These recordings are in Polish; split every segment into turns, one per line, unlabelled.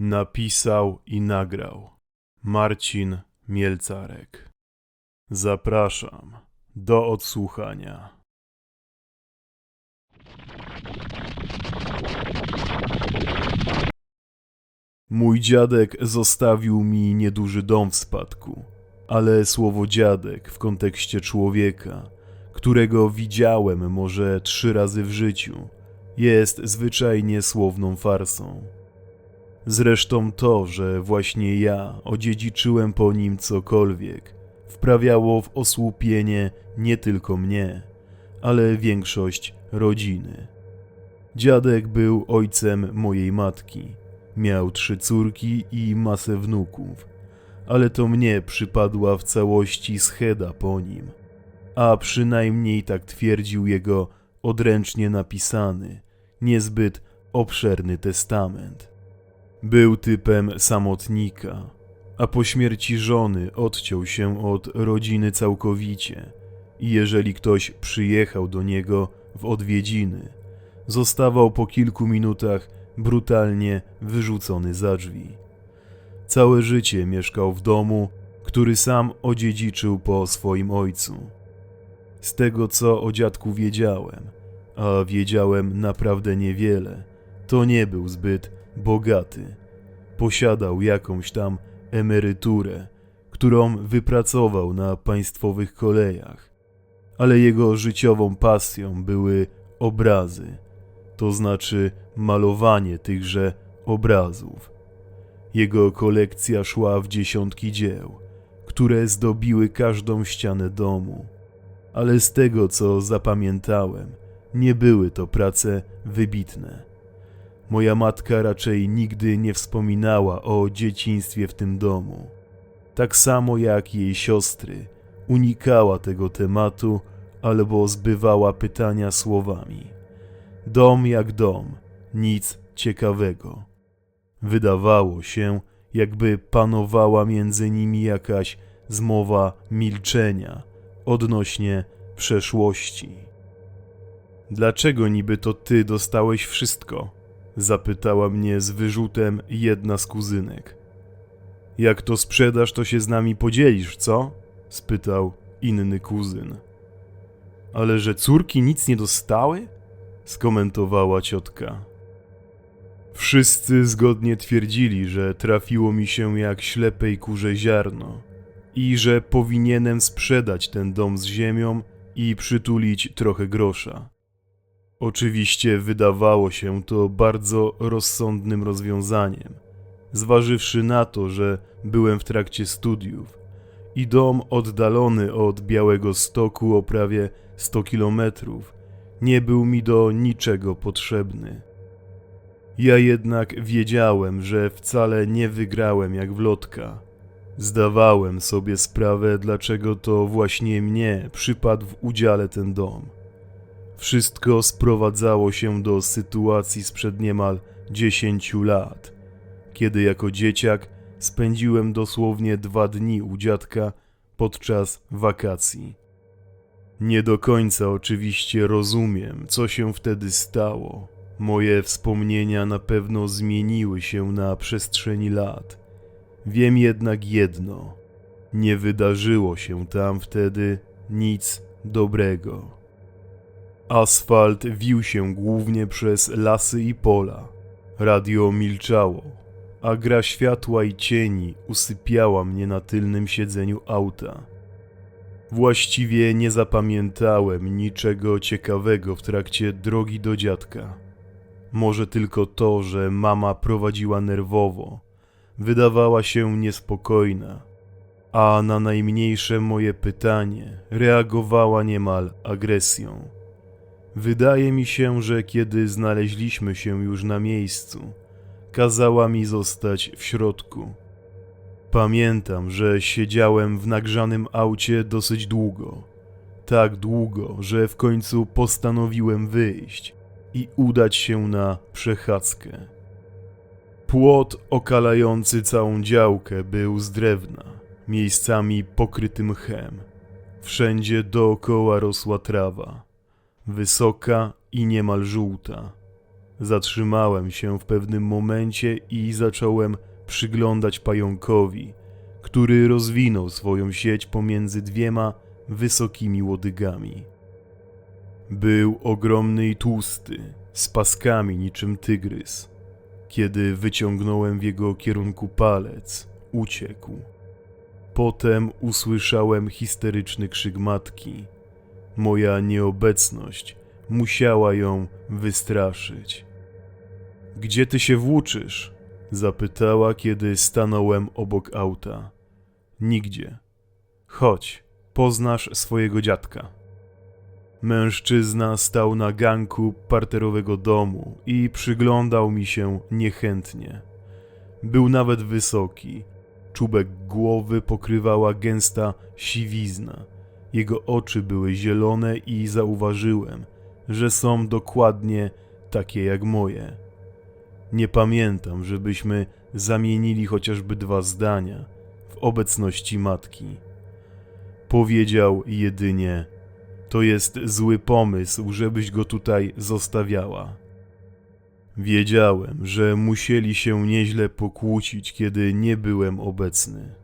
Napisał i nagrał Marcin Mielcarek. Zapraszam do odsłuchania. Mój dziadek zostawił mi nieduży dom w spadku, ale słowo dziadek w kontekście człowieka, którego widziałem może trzy razy w życiu, jest zwyczajnie słowną farsą. Zresztą to, że właśnie ja odziedziczyłem po nim cokolwiek, wprawiało w osłupienie nie tylko mnie, ale większość rodziny. Dziadek był ojcem mojej matki. Miał trzy córki i masę wnuków, ale to mnie przypadła w całości scheda po nim, a przynajmniej tak twierdził jego odręcznie napisany, niezbyt obszerny testament. Był typem samotnika, a po śmierci żony odciął się od rodziny całkowicie i jeżeli ktoś przyjechał do niego w odwiedziny, zostawał po kilku minutach brutalnie wyrzucony za drzwi. Całe życie mieszkał w domu, który sam odziedziczył po swoim ojcu. Z tego co o dziadku wiedziałem, a wiedziałem naprawdę niewiele, to nie był zbyt bogaty. Posiadał jakąś tam emeryturę, którą wypracował na państwowych kolejach, ale jego życiową pasją były obrazy, to znaczy malowanie tychże obrazów. Jego kolekcja szła w dziesiątki dzieł, które zdobiły każdą ścianę domu, ale z tego co zapamiętałem, nie były to prace wybitne. Moja matka raczej nigdy nie wspominała o dzieciństwie w tym domu. Tak samo jak jej siostry, unikała tego tematu albo zbywała pytania słowami. Dom jak dom, nic ciekawego. Wydawało się, jakby panowała między nimi jakaś zmowa milczenia odnośnie przeszłości. Dlaczego niby to ty dostałeś wszystko? Zapytała mnie z wyrzutem jedna z kuzynek. Jak to sprzedasz, to się z nami podzielisz, co? spytał inny kuzyn. Ale że córki nic nie dostały? skomentowała ciotka. Wszyscy zgodnie twierdzili, że trafiło mi się jak ślepej kurze ziarno i że powinienem sprzedać ten dom z ziemią i przytulić trochę grosza. Oczywiście wydawało się to bardzo rozsądnym rozwiązaniem, zważywszy na to, że byłem w trakcie studiów i dom oddalony od Białego Stoku o prawie 100 kilometrów nie był mi do niczego potrzebny. Ja jednak wiedziałem, że wcale nie wygrałem jak w lotka. Zdawałem sobie sprawę, dlaczego to właśnie mnie przypadł w udziale ten dom. Wszystko sprowadzało się do sytuacji sprzed niemal dziesięciu lat, kiedy jako dzieciak spędziłem dosłownie dwa dni u dziadka podczas wakacji. Nie do końca oczywiście rozumiem, co się wtedy stało. Moje wspomnienia na pewno zmieniły się na przestrzeni lat. Wiem jednak jedno: nie wydarzyło się tam wtedy nic dobrego. Asfalt wił się głównie przez lasy i pola. Radio milczało, a gra światła i cieni usypiała mnie na tylnym siedzeniu auta. Właściwie nie zapamiętałem niczego ciekawego w trakcie drogi do dziadka. Może tylko to, że mama prowadziła nerwowo, wydawała się niespokojna, a na najmniejsze moje pytanie reagowała niemal agresją. Wydaje mi się, że kiedy znaleźliśmy się już na miejscu, kazała mi zostać w środku. Pamiętam, że siedziałem w nagrzanym aucie dosyć długo. Tak długo, że w końcu postanowiłem wyjść i udać się na przechadzkę. Płot okalający całą działkę był z drewna, miejscami pokryty mchem. Wszędzie dookoła rosła trawa, wysoka i niemal żółta. Zatrzymałem się w pewnym momencie i zacząłem przyglądać pająkowi, który rozwinął swoją sieć pomiędzy dwiema wysokimi łodygami. Był ogromny i tłusty, z paskami niczym tygrys. Kiedy wyciągnąłem w jego kierunku palec, uciekł. Potem usłyszałem histeryczny krzyk matki. Moja nieobecność musiała ją wystraszyć. Gdzie ty się włóczysz? Zapytała, kiedy stanąłem obok auta. Nigdzie. Chodź, poznasz swojego dziadka. Mężczyzna stał na ganku parterowego domu i przyglądał mi się niechętnie. Był nawet wysoki. Czubek głowy pokrywała gęsta siwizna. Jego oczy były zielone i zauważyłem, że są dokładnie takie jak moje. Nie pamiętam, żebyśmy zamienili chociażby dwa zdania w obecności matki. Powiedział jedynie: To jest zły pomysł, żebyś go tutaj zostawiała. Wiedziałem, że musieli się nieźle pokłócić, kiedy nie byłem obecny.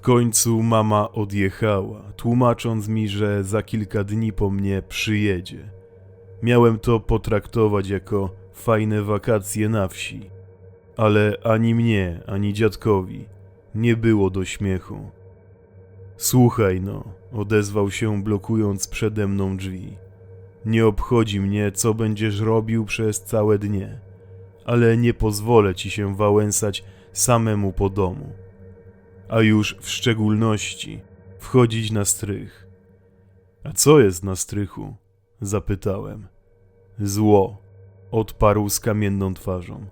W końcu mama odjechała, tłumacząc mi, że za kilka dni po mnie przyjedzie. Miałem to potraktować jako fajne wakacje na wsi, ale ani mnie, ani dziadkowi nie było do śmiechu. Słuchaj no, odezwał się blokując przede mną drzwi. Nie obchodzi mnie, co będziesz robił przez całe dnie, ale nie pozwolę ci się wałęsać samemu po domu, a już w szczególności wchodzić na strych. A co jest na strychu? zapytałem. Zło, odparł z kamienną twarzą.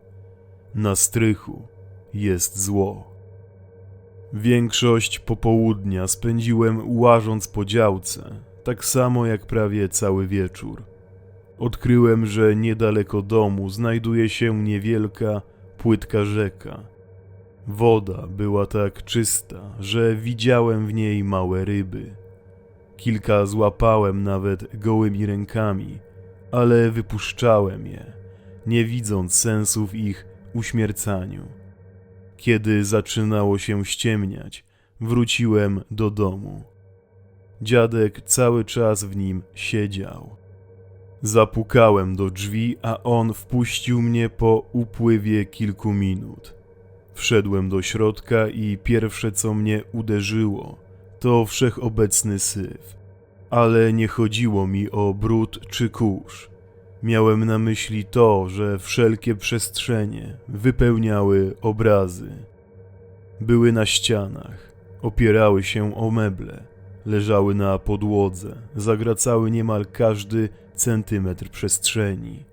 Na strychu jest zło. Większość popołudnia spędziłem łażąc po działce, tak samo jak prawie cały wieczór. Odkryłem, że niedaleko domu znajduje się niewielka, płytka rzeka. Woda była tak czysta, że widziałem w niej małe ryby. Kilka złapałem nawet gołymi rękami, ale wypuszczałem je, nie widząc sensu w ich uśmiercaniu. Kiedy zaczynało się ściemniać, wróciłem do domu. Dziadek cały czas w nim siedział. Zapukałem do drzwi, a on wpuścił mnie po upływie kilku minut. Wszedłem do środka i pierwsze co mnie uderzyło to wszechobecny syf. Ale nie chodziło mi o brud czy kurz. Miałem na myśli to, że wszelkie przestrzenie wypełniały obrazy. Były na ścianach, opierały się o meble, leżały na podłodze, zagracały niemal każdy centymetr przestrzeni.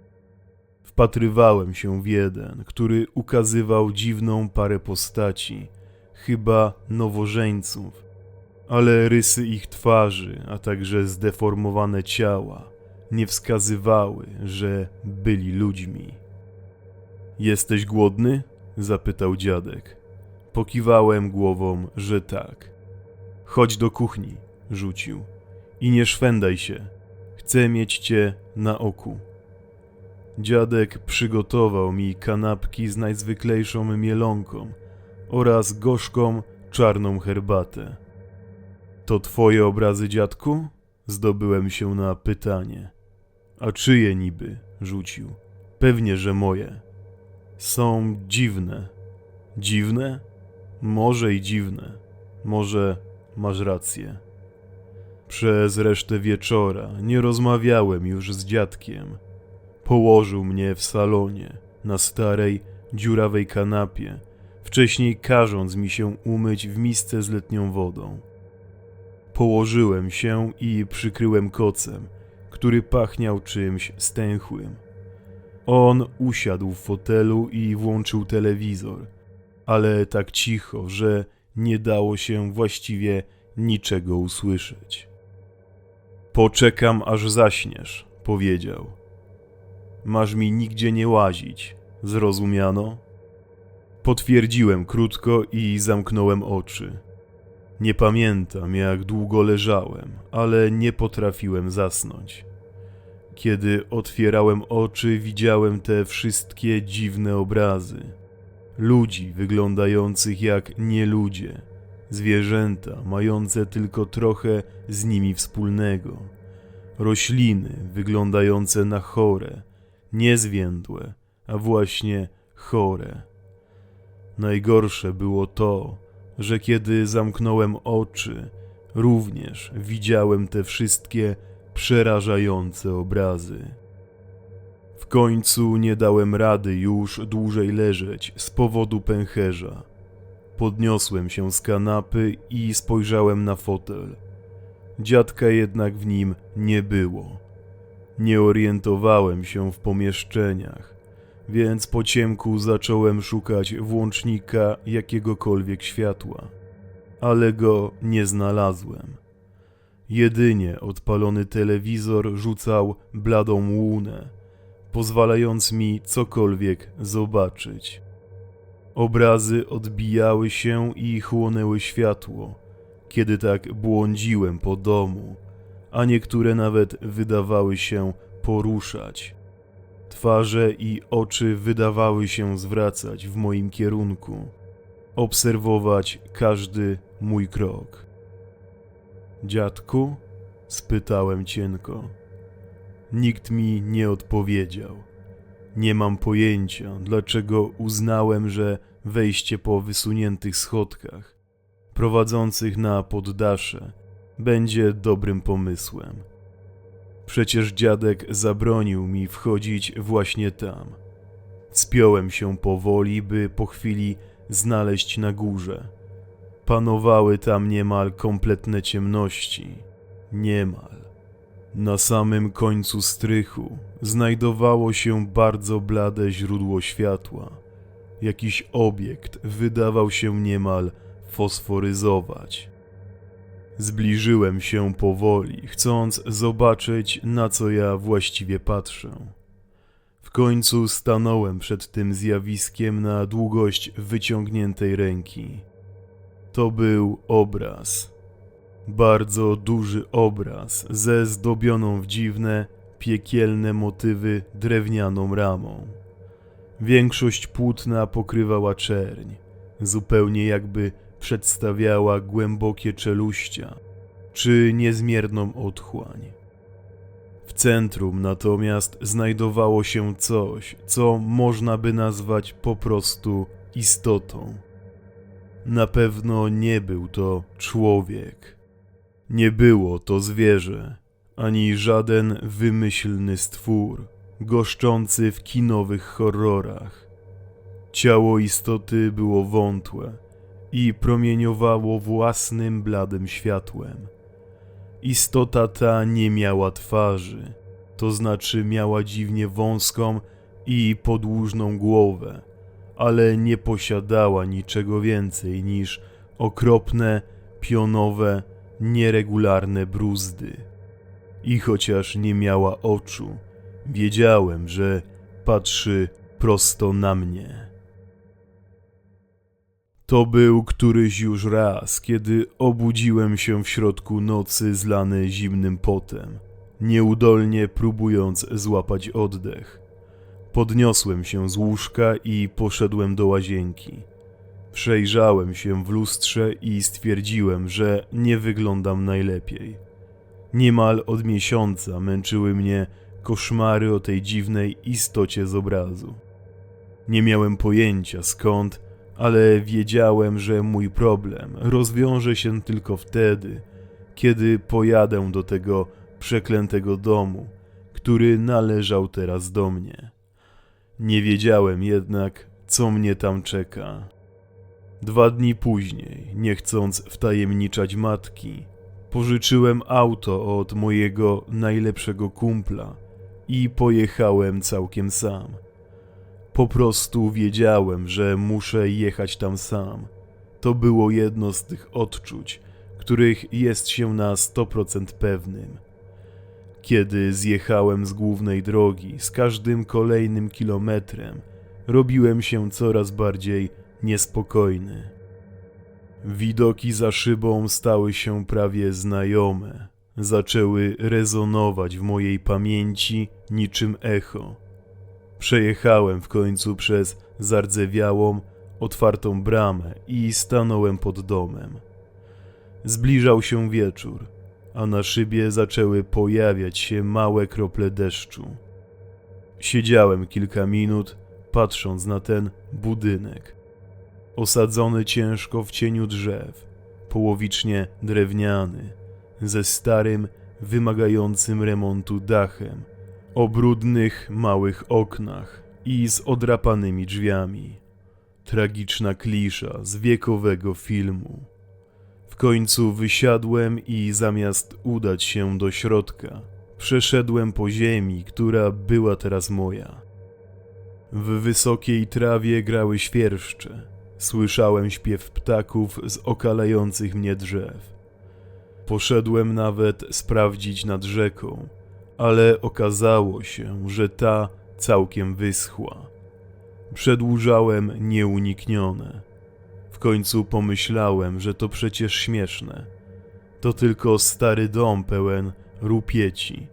Wpatrywałem się w jeden, który ukazywał dziwną parę postaci, chyba nowożeńców, ale rysy ich twarzy, a także zdeformowane ciała nie wskazywały, że byli ludźmi. Jesteś głodny? zapytał dziadek. Pokiwałem głową, że tak. Chodź do kuchni, rzucił. I nie szwendaj się. Chcę mieć cię na oku. Dziadek przygotował mi kanapki z najzwyklejszą mielonką oraz gorzką, czarną herbatę. To twoje obrazy, dziadku? Zdobyłem się na pytanie. A czyje niby? rzucił. Pewnie, że moje. Są dziwne. Dziwne? Może i dziwne. Może masz rację. Przez resztę wieczora nie rozmawiałem już z dziadkiem. Położył mnie w salonie, na starej, dziurawej kanapie, wcześniej każąc mi się umyć w misce z letnią wodą. Położyłem się i przykryłem kocem, który pachniał czymś stęchłym. On usiadł w fotelu i włączył telewizor, ale tak cicho, że nie dało się właściwie niczego usłyszeć. Poczekam, aż zaśniesz, powiedział. Masz mi nigdzie nie łazić, zrozumiano? Potwierdziłem krótko i zamknąłem oczy. Nie pamiętam, jak długo leżałem, ale nie potrafiłem zasnąć. Kiedy otwierałem oczy, widziałem te wszystkie dziwne obrazy. Ludzi wyglądających jak nieludzie, zwierzęta mające tylko trochę z nimi wspólnego, rośliny wyglądające na chore, nie zwiędłe, a właśnie chore. Najgorsze było to, że kiedy zamknąłem oczy, również widziałem te wszystkie przerażające obrazy. W końcu nie dałem rady już dłużej leżeć z powodu pęcherza. Podniosłem się z kanapy i spojrzałem na fotel. Dziadka jednak w nim nie było. Nie orientowałem się w pomieszczeniach, więc po ciemku zacząłem szukać włącznika jakiegokolwiek światła, ale go nie znalazłem. Jedynie odpalony telewizor rzucał bladą łunę, pozwalając mi cokolwiek zobaczyć. Obrazy odbijały się i chłonęły światło, kiedy tak błądziłem po domu, a niektóre nawet wydawały się poruszać. Twarze i oczy wydawały się zwracać w moim kierunku, obserwować każdy mój krok. Dziadku? spytałem cienko. Nikt mi nie odpowiedział. Nie mam pojęcia, dlaczego uznałem, że wejście po wysuniętych schodkach, prowadzących na poddasze, będzie dobrym pomysłem. Przecież dziadek zabronił mi wchodzić właśnie tam. Spiąłem się powoli, by po chwili znaleźć na górze. Panowały tam niemal kompletne ciemności. Niemal. Na samym końcu strychu znajdowało się bardzo blade źródło światła. Jakiś obiekt wydawał się niemal fosforyzować. Zbliżyłem się powoli, chcąc zobaczyć, na co ja właściwie patrzę. W końcu stanąłem przed tym zjawiskiem na długość wyciągniętej ręki. To był obraz. Bardzo duży obraz ze zdobioną w dziwne, piekielne motywy drewnianą ramą. Większość płótna pokrywała czerń, zupełnie jakby przedstawiała głębokie czeluścia czy niezmierną otchłań. W centrum natomiast znajdowało się coś, co można by nazwać po prostu istotą. Na pewno nie był to człowiek. Nie było to zwierzę, ani żaden wymyślny stwór, goszczący w kinowych horrorach. Ciało istoty było wątłe i promieniowało własnym bladym światłem. Istota ta nie miała twarzy, to znaczy miała dziwnie wąską i podłużną głowę, ale nie posiadała niczego więcej niż okropne, pionowe, nieregularne bruzdy. I chociaż nie miała oczu, wiedziałem, że patrzy prosto na mnie. To był któryś już raz, kiedy obudziłem się w środku nocy zlany zimnym potem, nieudolnie próbując złapać oddech. Podniosłem się z łóżka i poszedłem do łazienki. Przejrzałem się w lustrze i stwierdziłem, że nie wyglądam najlepiej. Niemal od miesiąca męczyły mnie koszmary o tej dziwnej istocie z obrazu. Nie miałem pojęcia skąd, ale wiedziałem, że mój problem rozwiąże się tylko wtedy, kiedy pojadę do tego przeklętego domu, który należał teraz do mnie. Nie wiedziałem jednak, co mnie tam czeka. Dwa dni później, nie chcąc wtajemniczać matki, pożyczyłem auto od mojego najlepszego kumpla i pojechałem całkiem sam. Po prostu wiedziałem, że muszę jechać tam sam. To było jedno z tych odczuć, których jest się na 100% pewnym. Kiedy zjechałem z głównej drogi, z każdym kolejnym kilometrem robiłem się coraz bardziej niespokojny. Widoki za szybą stały się prawie znajome, zaczęły rezonować w mojej pamięci niczym echo. Przejechałem w końcu przez zardzewiałą, otwartą bramę i stanąłem pod domem. Zbliżał się wieczór, a na szybie zaczęły pojawiać się małe krople deszczu. Siedziałem kilka minut, patrząc na ten budynek. Osadzony ciężko w cieniu drzew, połowicznie drewniany, ze starym, wymagającym remontu dachem, o brudnych, małych oknach i z odrapanymi drzwiami. Tragiczna klisza z wiekowego filmu. W końcu wysiadłem i zamiast udać się do środka, przeszedłem po ziemi, która była teraz moja. W wysokiej trawie grały świerszcze. Słyszałem śpiew ptaków z okalających mnie drzew. Poszedłem nawet sprawdzić nad rzeką, ale okazało się, że ta całkiem wyschła. Przedłużałem nieuniknione. W końcu pomyślałem, że to przecież śmieszne. To tylko stary dom pełen rupieci.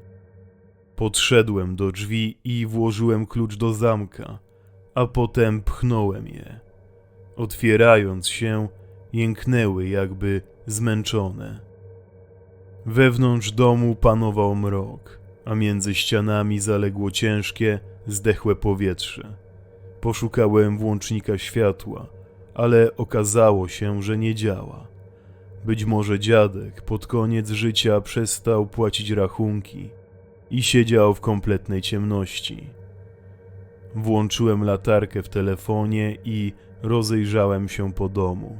Podszedłem do drzwi i włożyłem klucz do zamka, a potem pchnąłem je. Otwierając się, jęknęły jakby zmęczone. Wewnątrz domu panował mrok, a między ścianami zaległo ciężkie, zdechłe powietrze. Poszukałem włącznika światła, ale okazało się, że nie działa. Być może dziadek pod koniec życia przestał płacić rachunki i siedział w kompletnej ciemności. Włączyłem latarkę w telefonie i rozejrzałem się po domu.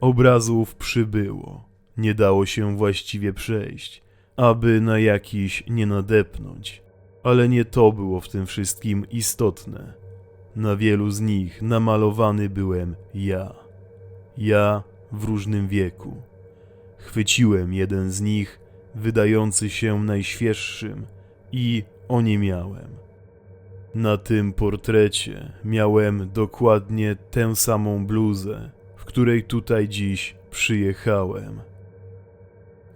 Obrazów przybyło. Nie dało się właściwie przejść, aby na jakiś nie nadepnąć. Ale nie to było w tym wszystkim istotne. Na wielu z nich namalowany byłem ja. Ja w różnym wieku. Chwyciłem jeden z nich, wydający się najświeższym, i oniemiałem. Na tym portrecie miałem dokładnie tę samą bluzę, w której tutaj dziś przyjechałem.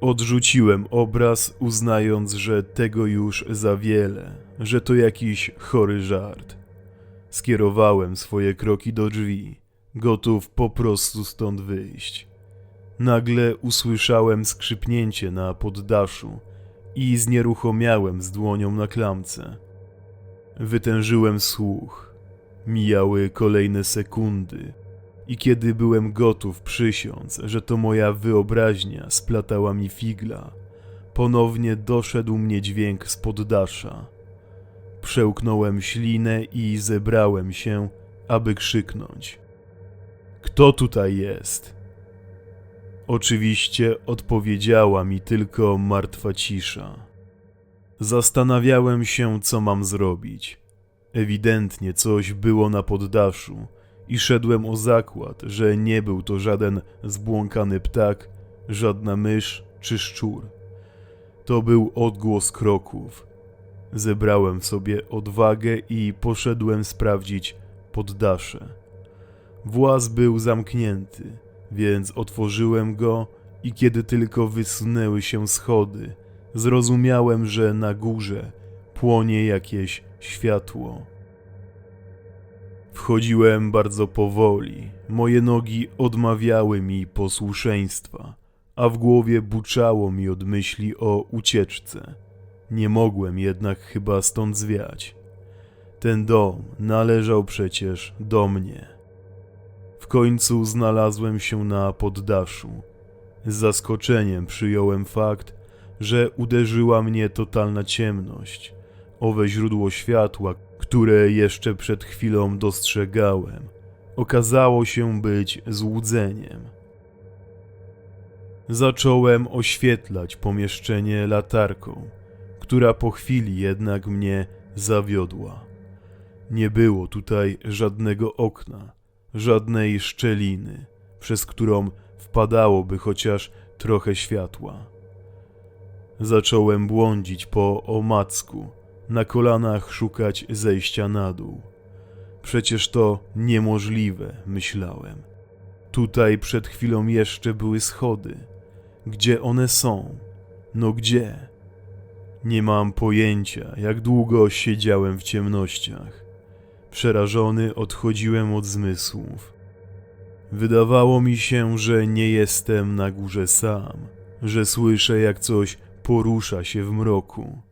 Odrzuciłem obraz, uznając, że tego już za wiele, że to jakiś chory żart. Skierowałem swoje kroki do drzwi, gotów po prostu stąd wyjść. Nagle usłyszałem skrzypnięcie na poddaszu i znieruchomiałem z dłonią na klamce. Wytężyłem słuch. Mijały kolejne sekundy, i kiedy byłem gotów przysiąc, że to moja wyobraźnia splatała mi figla, ponownie doszedł mnie dźwięk z poddasza. Przełknąłem ślinę i zebrałem się, aby krzyknąć. Kto tutaj jest? Oczywiście odpowiedziała mi tylko martwa cisza. Zastanawiałem się, co mam zrobić. Ewidentnie coś było na poddaszu i szedłem o zakład, że nie był to żaden zbłąkany ptak, żadna mysz czy szczur. To był odgłos kroków. Zebrałem w sobie odwagę i poszedłem sprawdzić poddasze. Właz był zamknięty, więc otworzyłem go i kiedy tylko wysunęły się schody, zrozumiałem, że na górze płonie jakieś światło. Wchodziłem bardzo powoli, moje nogi odmawiały mi posłuszeństwa, a w głowie buczało mi od myśli o ucieczce. Nie mogłem jednak chyba stąd zwiać. Ten dom należał przecież do mnie. W końcu znalazłem się na poddaszu. Z zaskoczeniem przyjąłem fakt, że uderzyła mnie totalna ciemność. Owe źródło światła, które jeszcze przed chwilą dostrzegałem, okazało się być złudzeniem. Zacząłem oświetlać pomieszczenie latarką, która po chwili jednak mnie zawiodła. Nie było tutaj żadnego okna, żadnej szczeliny, przez którą wpadałoby chociaż trochę światła. Zacząłem błądzić po omacku, na kolanach szukać zejścia na dół. Przecież to niemożliwe, myślałem. Tutaj przed chwilą jeszcze były schody. Gdzie one są? No gdzie? Nie mam pojęcia, jak długo siedziałem w ciemnościach. Przerażony odchodziłem od zmysłów. Wydawało mi się, że nie jestem na górze sam, że słyszę, jak coś porusza się w mroku.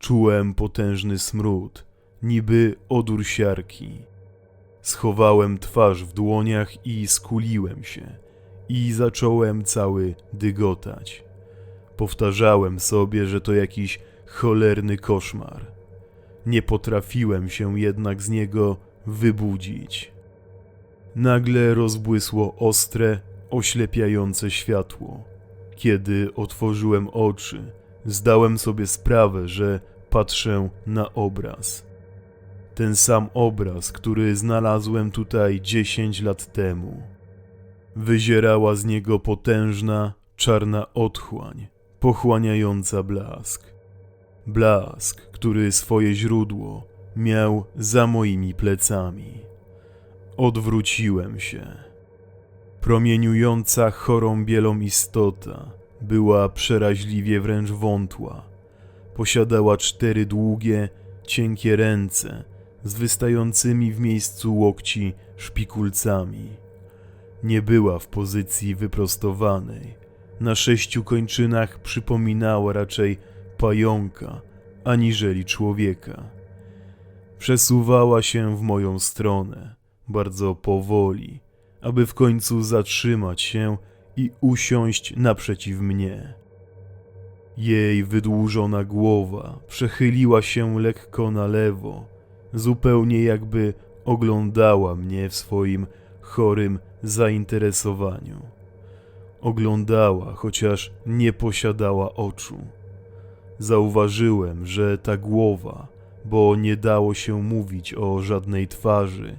Czułem potężny smród, niby odór siarki. Schowałem twarz w dłoniach i skuliłem się, i zacząłem cały dygotać. Powtarzałem sobie, że to jakiś cholerny koszmar. Nie potrafiłem się jednak z niego wybudzić. Nagle rozbłysło ostre, oślepiające światło. Kiedy otworzyłem oczy, zdałem sobie sprawę, że patrzę na obraz. Ten sam obraz, który znalazłem tutaj 10 lat temu. Wyzierała z niego potężna, czarna otchłań, pochłaniająca blask. Blask, który swoje źródło miał za moimi plecami. Odwróciłem się. Promieniująca chorą bielą istota była przeraźliwie wręcz wątła. Posiadała cztery długie, cienkie ręce z wystającymi w miejscu łokci szpikulcami. Nie była w pozycji wyprostowanej. Na sześciu kończynach przypominała raczej pająka, aniżeli człowieka. Przesuwała się w moją stronę, bardzo powoli, aby w końcu zatrzymać się i usiąść naprzeciw mnie. Jej wydłużona głowa przechyliła się lekko na lewo, zupełnie jakby oglądała mnie w swoim chorym zainteresowaniu. Oglądała, chociaż nie posiadała oczu. Zauważyłem, że ta głowa, bo nie dało się mówić o żadnej twarzy,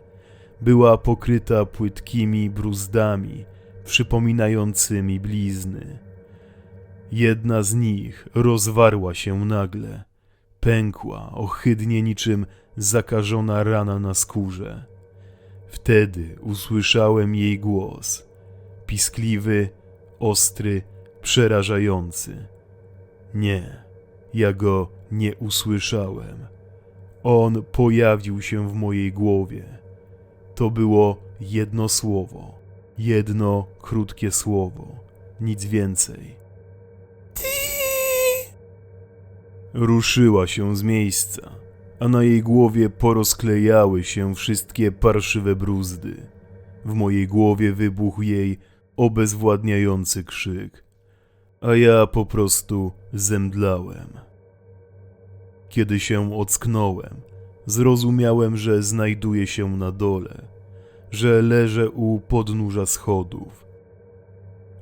była pokryta płytkimi bruzdami, przypominającymi blizny. Jedna z nich rozwarła się nagle, pękła ohydnie niczym zakażona rana na skórze. Wtedy usłyszałem jej głos, piskliwy, ostry, przerażający. Nie, ja go nie usłyszałem. On pojawił się w mojej głowie. To było jedno słowo, jedno krótkie słowo, nic więcej. Ruszyła się z miejsca, a na jej głowie porozklejały się wszystkie parszywe bruzdy. W mojej głowie wybuchł jej obezwładniający krzyk, a ja po prostu zemdlałem. Kiedy się ocknąłem, zrozumiałem, że znajduję się na dole, że leżę u podnóża schodów.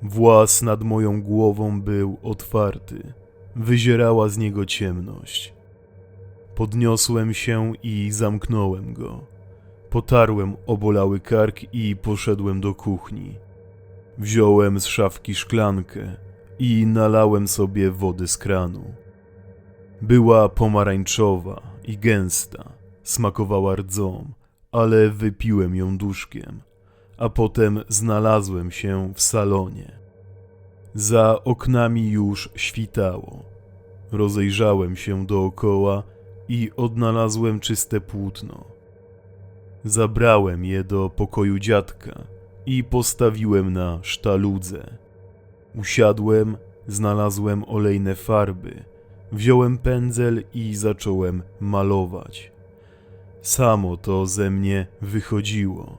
Włas nad moją głową był otwarty, wyzierała z niego ciemność. Podniosłem się i zamknąłem go. Potarłem obolały kark i poszedłem do kuchni. Wziąłem z szafki szklankę i nalałem sobie wody z kranu. Była pomarańczowa i gęsta, smakowała rdzą, ale wypiłem ją duszkiem, a potem znalazłem się w salonie. Za oknami już świtało. Rozejrzałem się dookoła i odnalazłem czyste płótno. Zabrałem je do pokoju dziadka i postawiłem na sztaludze. Usiadłem, znalazłem olejne farby, wziąłem pędzel i zacząłem malować. Samo to ze mnie wychodziło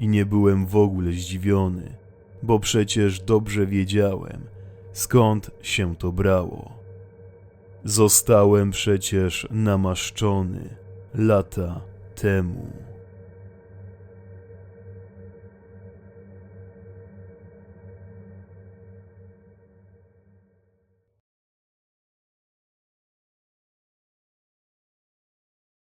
i nie byłem w ogóle zdziwiony, bo przecież dobrze wiedziałem, skąd się to brało. Zostałem przecież namaszczony lata temu.